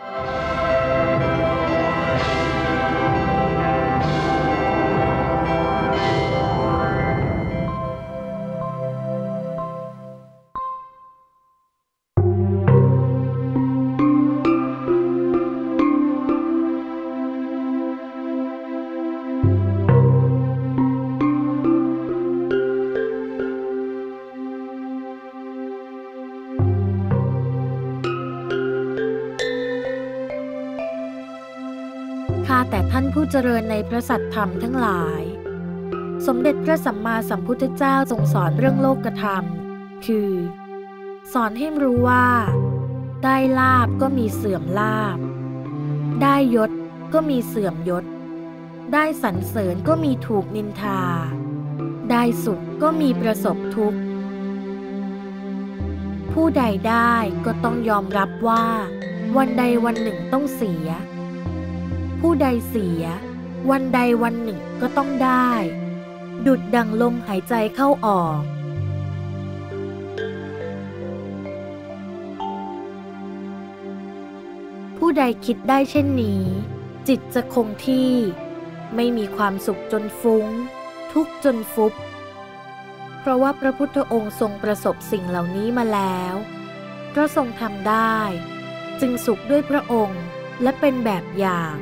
you ข้าแต่ท่านผู้เจริญในพระสัตธรรมทั้งหลาย สมเด็จพระสัมมาสัมพุทธเจ้าทรงสอนเรื่องโลกธรรม คือ สอนให้รู้ว่า ได้ลาบก็มีเสื่อมลาบ ได้ยศก็มีเสื่อมยศ ได้สรรเสริญก็มีถูกนินทา ได้สุขก็มีประสบทุกข์ ผู้ใดได้ก็ต้องยอมรับว่า วันใดวันหนึ่งต้องเสีย ผู้ใดเสีย วันใดวันหนึ่งก็ต้องได้ ดุดดังลมหายใจเข้าออกผู้ใดคิดได้เช่นนี้ จิตจะคงที่ ไม่มีความสุขจนฟุง้ง ทุกจนฟุบ เพราะว่าพระพุทธองค์ทรงประสบสิ่งเหล่านี้มาแล้วพระทรงทำได้ จึงสุขด้วยพระองค์และเป็นแบบอย่าง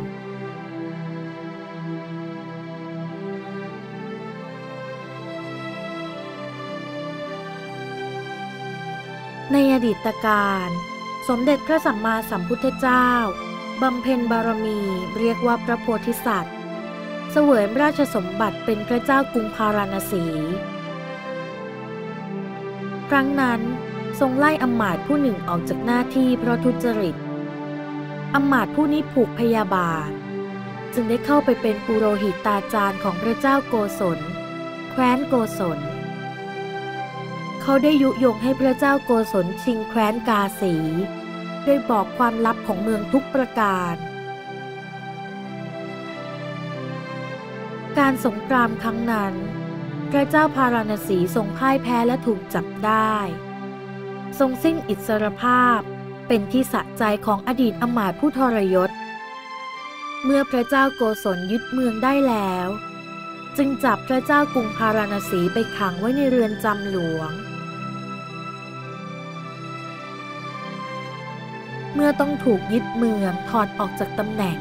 ในอดีตการ สมเด็จพระสัมมาสัมพุทธเจ้า บำเพ็ญบารมีเรียกว่าพระโพธิสัตว์ เสวยราชสมบัติเป็นพระเจ้ากรุงพาราณสี ครั้งนั้นทรงไล่อมาตผู้หนึ่งออกจากหน้าที่เพราะทุจริตอมาตผู้นี้ผูกพยาบาท จึงได้เข้าไปเป็นปุโรหิตตาจารย์ของพระเจ้าโกศล แคว้นโกศล เขาได้ยุยงให้พระเจ้าโกศลชิงแคว้นกาสีโดยบอกความลับของเมืองทุกประการ การสงครามครั้งนั้น พระเจ้าพาราณสีทรงพ่ายแพ้และถูกจับได้ ทรงสิ้นอิสรภาพเป็นที่สะใจของอดีตอมาตย์ผู้ทรยศ เมื่อพระเจ้าโกศลยึดเมืองได้แล้ว จึงจับพระเจ้ากรุงพาราณสีไปขังไว้ในเรือนจำหลวง เมื่อต้องถูกยึดเมืองถอดออกจากตำแหน่ง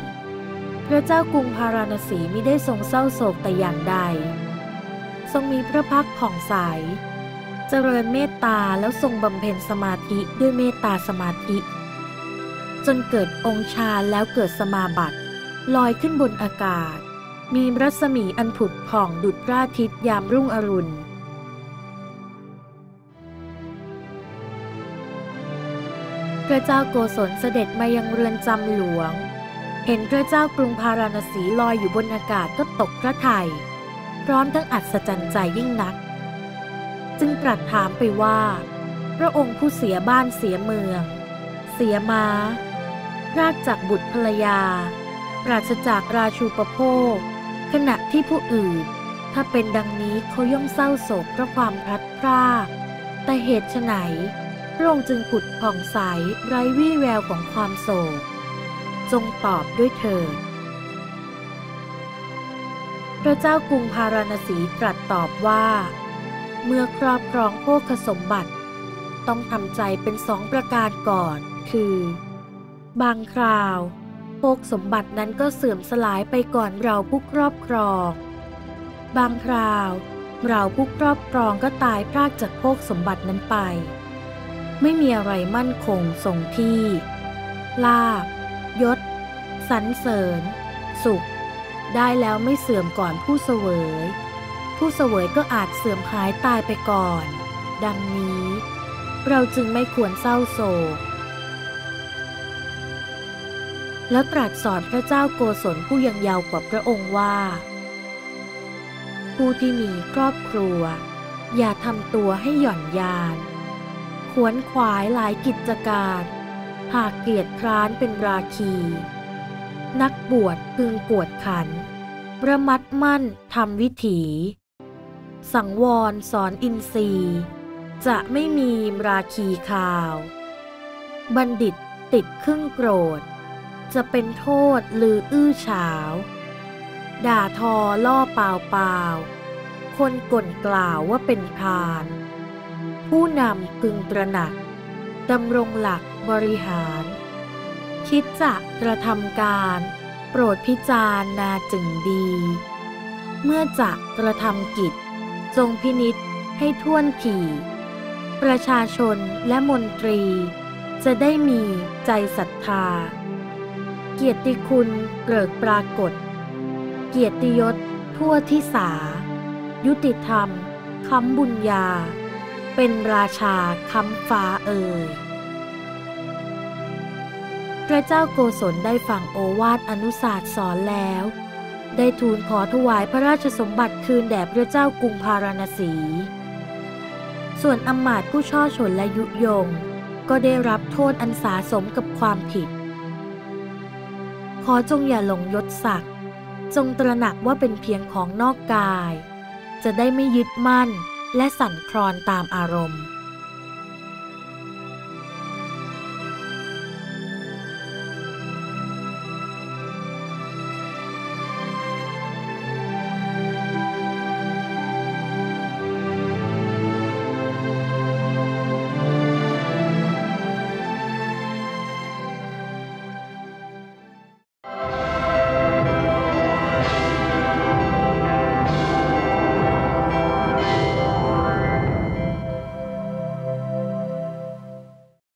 พระเจ้ากรุงพาราณสีไม่ได้ทรงเศร้าโศกแต่อย่างใด ทรงมีพระพักผ่องใส เจริญเมตตาแล้วทรงบำเพ็ญสมาธิด้วยเมตตาสมาธิ จนเกิดองค์ฌาแล้วเกิดสมาบัติลอยขึ้นบนอากาศ มีรัศมีอันผุดผ่องดุจพระอาทิตย์ยามรุ่งอรุณ พระเจ้าโกศลเสด็จมายังเรือนจำหลวง เห็นพระเจ้ากรุงพาราณสีลอยอยู่บนอากาศก็ตกพระทยัยพร้อมทั้งอัศจรรย์ใจยิ่งนัก จึงตรัสถามไปว่า พระองค์ผู้เสียบ้านเสียเมือง เสียมา้า รากจากบุตรภรรยา ปราศจากราชูปโภค ขณะที่ผู้อื่น ถ้าเป็นดังนี้เขาย่อมเศร้าโศกเพราะความพลัดพรากแต่เหตุไฉน พระองค์จึงผุดผ่องใสไร้วี่แววของความโศก จงตอบด้วยเถิดพระเจ้ากรุงพาราณสีตรัสตอบว่า เมื่อครอบครองโภคสมบัติ ต้องทำใจเป็นสองประการก่อน คือ บางคราวโภคสมบัตินั้นก็เสื่อมสลายไปก่อนเราผู้ครอบครอง บางคราว เราผู้ครอบครองก็ตายพรากจากโภคสมบัตินั้นไป ไม่มีอะไรมั่นคงทรงที่ ลาบยศสรรเสริญ สุข ได้แล้วไม่เสื่อมก่อนผู้เสวย ผู้เสวยก็อาจเสื่อมหายตายไปก่อน ดังนี้ เราจึงไม่ควรเศร้าโศก แล้วตรัสสอนพระเจ้าโกศลผู้ยังเยาวกว่าพระองค์ว่า ผู้ที่มีครอบครัว อย่าทำตัวให้หย่อนยาน ขวนขวายหลายกิจการ หากเกียรติคร้านเป็นราคี นักบวชพึงกวดขัน ระมัดมั่นทำวิถี สังวรสอนอินทรีย์ จะไม่มีราคีข่าว บัณฑิตติดครึ่งโกรธ จะเป็นโทษหรืออื้อฉาว ด่าทอล่อเปล่าเปล่าคนก่นกล่าวว่าเป็นพาน ผู้นำพึงตระหนักดำรงหลักบริหาร คิดจะกระทำการ โปรดพิจารณาจึงดี เมื่อจะกระทำกิจจงพินิษให้ท่วนถี่ ประชาชนและมนตรี จะได้มีใจศรัทธา เกียรติคุณเกิดปรากฏ เกียรติยศทั่วที่สา ยุติธรรมคำบุญญา เป็นราชาคำฟ้าเอ่ย พระเจ้าโกศลได้ฟังโอวาทอนุสาสสอนแล้ว ได้ทูลขอถวายพระราชสมบัติคืนแด่พระเจ้ากรุงพาราณสี ส่วนอำมาตย์ผู้ช่อชนและยุยง ก็ได้รับโทษอันสาสมกับความผิด ขอจงอย่าหลงยศศักดิ์จงตระหนักว่าเป็นเพียงของนอกกาย จะได้ไม่ยึดมั่น และสั่นคลอนตามอารมณ์